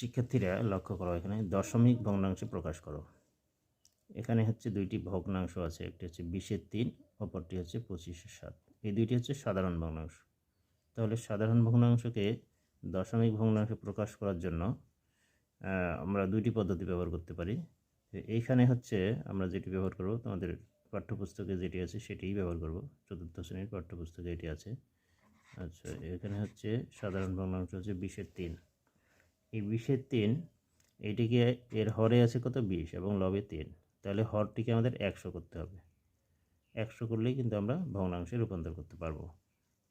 শিক্ষার্থীরা লক্ষ্য করো এখানে, দশমিক ভগ্নাংশে প্রকাশ করো। এখানে হচ্ছে দুইটি ভগ্নাংশ আছে, একটি হচ্ছে বিশের তিন, অপরটি হচ্ছে পঁচিশের সাত। এই দুইটি হচ্ছে সাধারণ ভগ্নাংশ। তাহলে সাধারণ ভগ্নাংশকে দশমিক ভগ্নাংশে প্রকাশ করার জন্য আমরা দুইটি পদ্ধতি ব্যবহার করতে পারি। এইখানে হচ্ছে আমরা যেটি ব্যবহার করব, তোমাদের পাঠ্যপুস্তকে যেটি আছে সেটিই ব্যবহার করব। চতুর্থ শ্রেণির পাঠ্যপুস্তকে এটি আছে। আচ্ছা এখানে হচ্ছে সাধারণ ভগ্নাংশ হচ্ছে বিশের তিন। এই বিশের তিন এইটিকে এর হরে আছে কত? বিশ এবং লবে তিন। তাহলে হরটিকে আমাদের একশো করতে হবে। একশো করলেই কিন্তু আমরা ভগ্নাংশে রূপান্তর করতে পারব।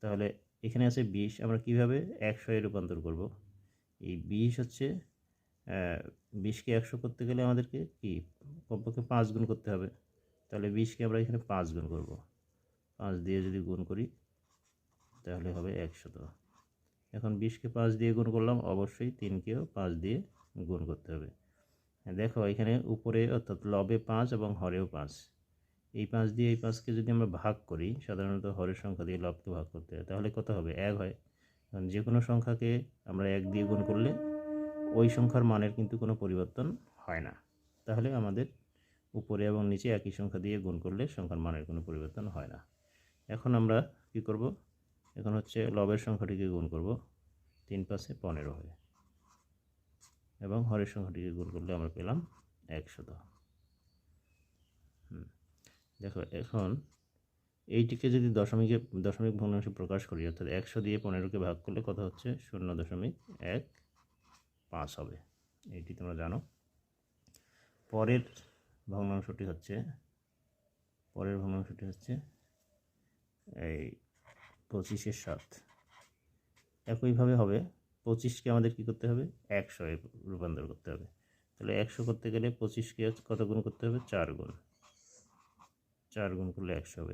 তাহলে এখানে আছে বিশ, আমরা কীভাবে একশো এ রূপান্তর করব? এই বিশ হচ্ছে বিশকে একশো করতে গেলে আমাদেরকে কি? কমপক্ষে পাঁচ গুণ করতে হবে। তাহলে বিশকে আমরা এখানে পাঁচ গুণ করব। পাঁচ দিয়ে যদি গুণ করি, তাহলে হবে একশত এখন বিশকে পাঁচ দিয়ে গুণ করলাম অবশ্যই তিনকেও পাঁচ দিয়ে গুণ করতে হবে। হ্যাঁ, দেখো এখানে উপরে অর্থাৎ লবে পাঁচ এবং হরেও পাঁচ। এই পাঁচ দিয়ে এই পাঁচকে যদি আমরা ভাগ করি সাধারণত হরের সংখ্যা দিয়ে লবকে ভাগ করতে হয় তাহলে কত হবে? এক হয়। কারণ যে কোনো সংখ্যাকে আমরা এক দিয়ে গুণ করলে ওই সংখ্যার মানের কিন্তু কোনো পরিবর্তন হয় না। তাহলে আমাদের উপরে এবং নিচে একই সংখ্যা দিয়ে গুণ করলে সংখ্যার মানের কোনো পরিবর্তন হয় না। এখন আমরা কি করব? এখন হচ্ছে লবের সংখ্যাটিকে গুণ করব তিন পাশে পনেরো হয়ে। এবং হরের সংখ্যাটিকে গুণ করলে আমরা পেলাম একশত। দেখো এখন এইটিকে যদি দশমিকে, দশমিক ভগ্নাংশে প্রকাশ করি, অর্থাৎ একশো দিয়ে পনেরোকে ভাগ করলে কত হচ্ছে? শূন্য দশমিক এক পাঁচ হবে। এইটি তোমরা জানো। পরের ভগ্নাংশটি হচ্ছে, পরের ভগ্নাংশটি হচ্ছে এই পঁচিশের সাত। একইভাবে হবে, পঁচিশকে আমাদের কী করতে হবে? একশো এ রূপান্তর করতে হবে। তাহলে একশো করতে গেলে পঁচিশকে কত গুণ করতে হবে? চার গুণ। চার গুণ করলে একশো হবে।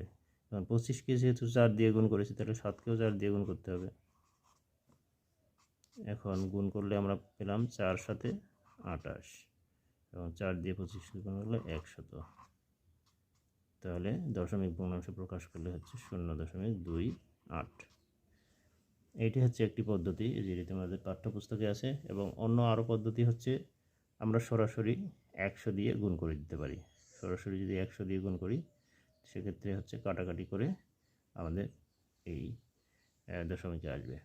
এখন পঁচিশকে যেহেতু চার দিয়ে গুণ করেছি, তাহলে সাতকেও চার দিয়ে গুণ করতে হবে। এখন গুণ করলে আমরা পেলাম চার সাথে আটাশ এবং চার দিয়ে পঁচিশকে গুণ করলে একশত। তাহলে দশমিক ভগ্নাংশ প্রকাশ করলে হচ্ছে শূন্য দশমিক দুই। আট। এইটি হচ্ছে একটি পদ্ধতি যেটি তোমাদের পাঠ্যপুস্তকে আছে এবং অন্য আরও পদ্ধতি হচ্ছে আমরা সরাসরি একশো দিয়ে গুণ করে দিতে পারি। সরাসরি যদি একশো দিয়ে গুণ করি, সেক্ষেত্রে হচ্ছে কাটাকাটি করে আমাদের এই দশমিকে আসবে।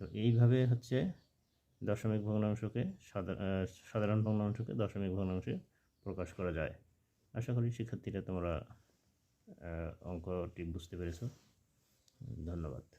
তো এইভাবে হচ্ছে দশমিক ভগ্নাংশকে সাধারণ ভগ্নাংশকে দশমিক ভগ্নাংশে প্রকাশ করা যায়। আশা করি শিক্ষার্থীরা তোমরা অঙ্কটি বুঝতে পেরেছ। ধন্যবাদ।